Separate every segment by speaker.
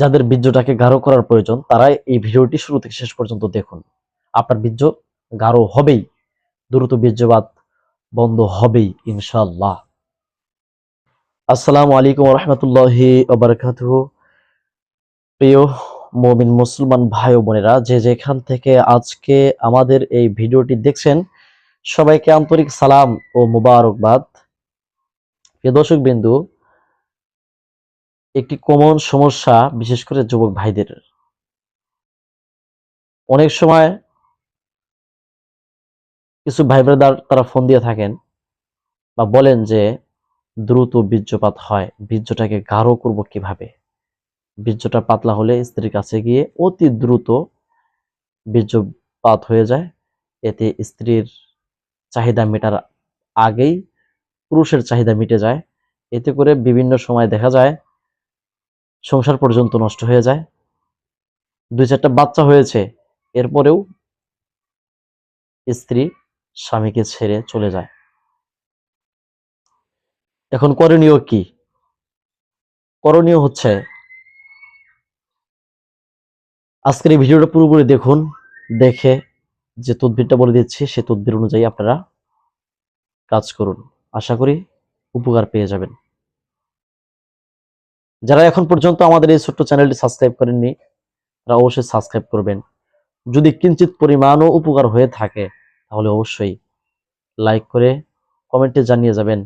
Speaker 1: যাদের বীর্যটাকে গাঢ় করার প্রয়োজন, তারাই এই ভিডিওটি শুরু থেকে শেষ পর্যন্ত দেখুন। আপনার বীর্য গাঢ় হবেই, দ্রুত বীর্যপাত বন্ধ হবেই, ইনশাআল্লাহ। আসসালামু আলাইকুম রহমতুল্লাহি প্রিয় মমিন মুসলমান ভাই বোনেরা, যে যেখান থেকে আজকে আমাদের এই ভিডিওটি দেখছেন, সবাইকে আন্তরিক সালাম ও মুবারকবাদ। প্রিয় দর্শক বিন্দু একটি কমন সমস্যা, বিশেষ করে যুবক ভাইদের। অনেক সময় কিছু ভাই ব্রাদার তারা ফোন দিয়ে থাকেন বা বলেন যে, দ্রুত বীর্যপাত হয়, বীর্যটাকে গাঢ় করব কীভাবে? বীর্যটা পাতলা হলে স্ত্রীর কাছে গিয়ে অতি দ্রুত বীর্যপাত হয়ে যায়। এতে স্ত্রীর চাহিদা মেটার আগেই পুরুষের চাহিদা মিটে যায়। এতে করে বিভিন্ন সময় দেখা যায় সংসার পর্যন্ত নষ্ট হয়ে যায়। দুই চারটা বাচ্চা হয়েছে, এরপরেও স্ত্রী স্বামীকে ছেড়ে চলে যায়। এখন করণীয় কি? করণীয় হচ্ছে, আজকের এই ভিডিওটা পুরোপুরি দেখুন, দেখে যে তদবিরটা বলে দিচ্ছি সে তদবির অনুযায়ী আপনারা কাজ করুন। আশা করি উপকার পেয়ে যাবেন। যারা এখন পর্যন্ত আমাদের এই ছোট্ট চ্যানেলটি সাবস্ক্রাইব করেননি, তারা অবশ্যই সাবস্ক্রাইব করবেন। যদি কিঞ্চিত পরিমাণও উপকার হয়ে থাকে, তাহলে অবশ্যই লাইক করে কমেন্টে জানিয়ে যাবেন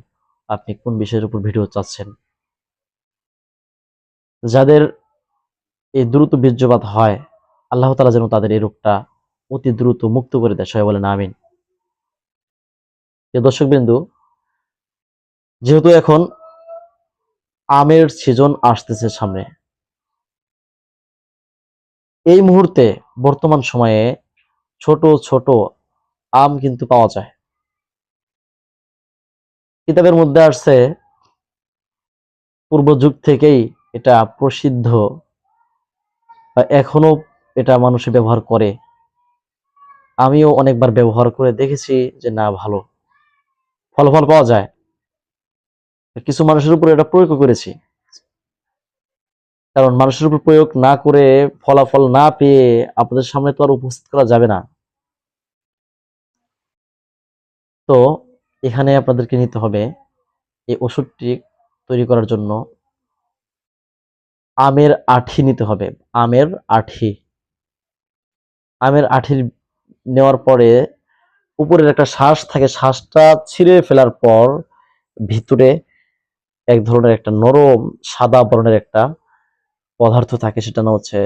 Speaker 1: আপনি কোন বিষয়ের উপর ভিডিও চাচ্ছেন। যাদের এই দ্রুত বীর্যপাত হয়, আল্লাহ তালা যেন তাদের এই রোগটা অতি দ্রুত মুক্ত করে দেয়। সবাই বলেন আমিন। দর্শকবিন্দু, যেহেতু এখন আমের সিজন আসতেছে সামনে। এই মুহূর্তে বর্তমান সময়ে ছোট ছোট আম কিন্তু পাওয়া যায়। কিতাবের মধ্যে আসছে, পূর্ব যুগ থেকেই এটা প্রসিদ্ধ এখনও এটা মানুষে ব্যবহার করে। আমিও অনেকবার ব্যবহার করে দেখেছি যে না, ভালো। ফলাফল পাওয়া যায়। কিছু মানুষের উপর এটা প্রয়োগ করেছি। কারণ মানুষের উপর প্রয়োগ না করে, ফলাফল না পেয়ে আপনাদের সামনে তো আর উপস্থিত করা যাবে না। তো এখানে আপনাদেরকে নিতে হবে এই ওষুধটি তৈরি করার জন্য। আমের আঠি নিতে হবে। আমের আঠি। আমের আঠি নেওয়ার পরে উপরের একটা শ্বাস থাকে। শ্বাসটা ছিঁড়ে ফেলার পর ভিতরে এক ধরনের একটা নরম, সাদা বর্ণের একটা পদার্থ থাকে, সেটা না হচ্ছে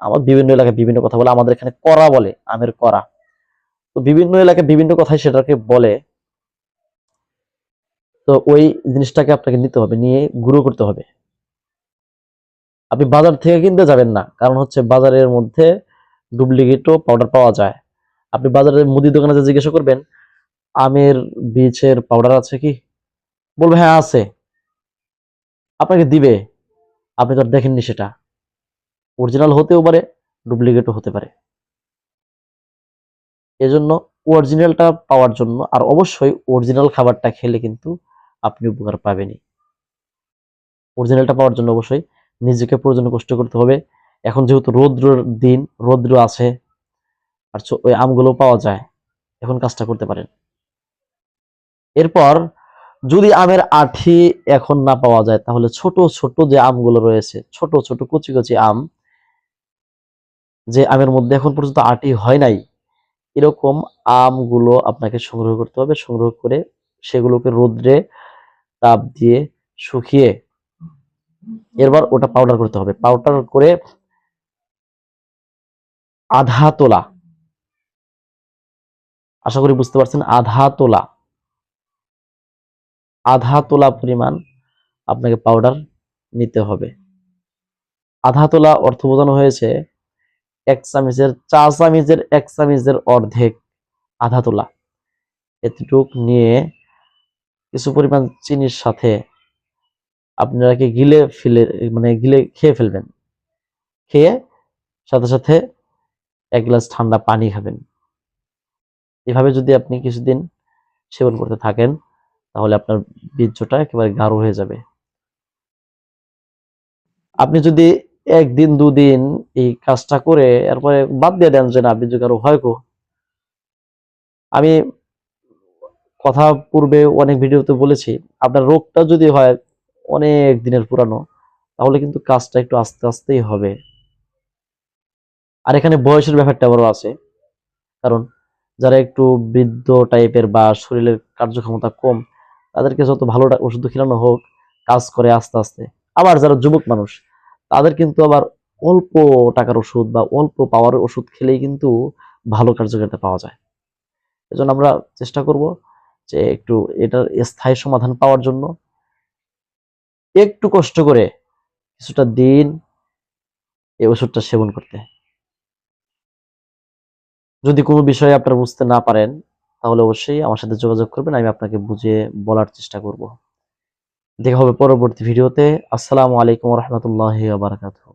Speaker 1: আমার বিভিন্ন এলাকায় বিভিন্ন কথা বলে, আমাদের এখানে করা বলে, আমের করা তো বিভিন্ন এলাকায় বিভিন্ন কথাই সেটাকে বলে। তো ওই জিনিসটাকে আপনাকে নিতে হবে, নিয়ে গুঁড়ো করতে হবে। আপনি বাজার থেকে কিনতে যাবেন না, কারণ হচ্ছে বাজারের মধ্যে ডুপ্লিকেটও পাউডার পাওয়া যায়। আপনি বাজারের মুদি দোকানে জিজ্ঞাসা করবেন, আমের বীজের পাউডার আছে কি? বলবে হ্যাঁ আছে। আপনাকে দিবে। আপনি তো দেখেননি সেটা। অরিজিনাল হতেও পারে ডুপ্লিকেটও হতে পারে। এজন্য অরিজিনালটা পাওয়ার জন্য আর অবশ্যই অরিজিনাল খাবারটা খেলে কিন্তু আপনি উপকার পাবেনই। অরিজিনালটা পাওয়ার জন্য অবশ্যই নিজেকে প্রয়োজনে কষ্ট করতে হবে। এখন যেহেতু রৌদ্রর দিন, রৌদ্র আছে, আর ওই আমগুলো পাওয়া যায়, এখন কাজটা করতে পারেন। এরপর যদি আমের আঠি এখন না পাওয়া যায়, তাহলে ছোট ছোট যে আমগুলো রয়েছে, ছোট ছোট কচি কচি আম, যে আমের মধ্যে এখন পর্যন্ত আটি হয় নাই, এরকম আমগুলো আপনাকে সংগ্রহ করতে হবে। সংগ্রহ করে সেগুলোকে রোদ্রে তাপ দিয়ে শুকিয়ে এরপর ওটা পাউডার করতে হবে। পাউডার করে আধা তোলা। আশা করি বুঝতে পারছেন? আধা তোলা। আধা তোলা পরিমাণ আপনাকে পাউডার নিতে হবে। আধা তোলা অর্থ বোঝানো হয়েছে এক চামিচের চা চামিচের, এক চামিচের অর্ধেক আধা তোলা। এতটুক নিয়ে কিছু পরিমাণ চিনির সাথে আপনারা কি গিলে ফেলে মানে গিলে খেয়ে ফেলবেন। খেয়ে সাথে সাথে এক গ্লাস ঠান্ডা পানি খাবেন। এভাবে যদি আপনি কিছুদিন সেবন করতে থাকেন তাহলে আপনার বীর্যটা একেবারে গাঢ় হয়ে যাবে। আপনি যদি একদিন, দুদিন এই কাজটা করে এরপরে বাদ দিয়ে দেন যে না বিদ্যুৎ আরও হয় গো। আমি কথা পূর্বে অনেক ভিডিওতে বলেছি, আপনার রোগটা যদি হয় অনেক দিনের পুরানো, তাহলে কিন্তু কাজটা একটু আস্তে আস্তেই হবে। আর এখানে বয়সের ব্যাপারটা আবারও আছে। কারণ যারা একটু বৃদ্ধ টাইপের বা শরীরের কার্যক্ষমতা কম তাদেরকে যত ভালো ওষুধ খেলানো হোক, কাজ করে আস্তে আস্তে। আবার যারা যুবক মানুষ, তাদের কিন্তু আবার অল্প টাকার ওষুধ বা অল্প পাওয়ার ওষুধ খেলেই কিন্তু ভালো কার্যকারিতা পাওয়া যায়। এজন্য আমরা চেষ্টা করব যে একটু এটার স্থায়ী সমাধান পাওয়ার জন্য। একটু কষ্ট করে কিছুটা দিন এই ওষুধটা সেবন করতে। যদি কোনো বিষয়ে আপনারা বুঝতে না পারেন তাহলে অবশ্যই আমার সাথে যোগাযোগ করবেন, আমি আপনাকে বুঝিয়ে বলার চেষ্টা করব। দেখা হবে পরবর্তী ভিডিওতে। আসসালামু আলাইকুম রহমতুল্লাহ বারাকাতুহ।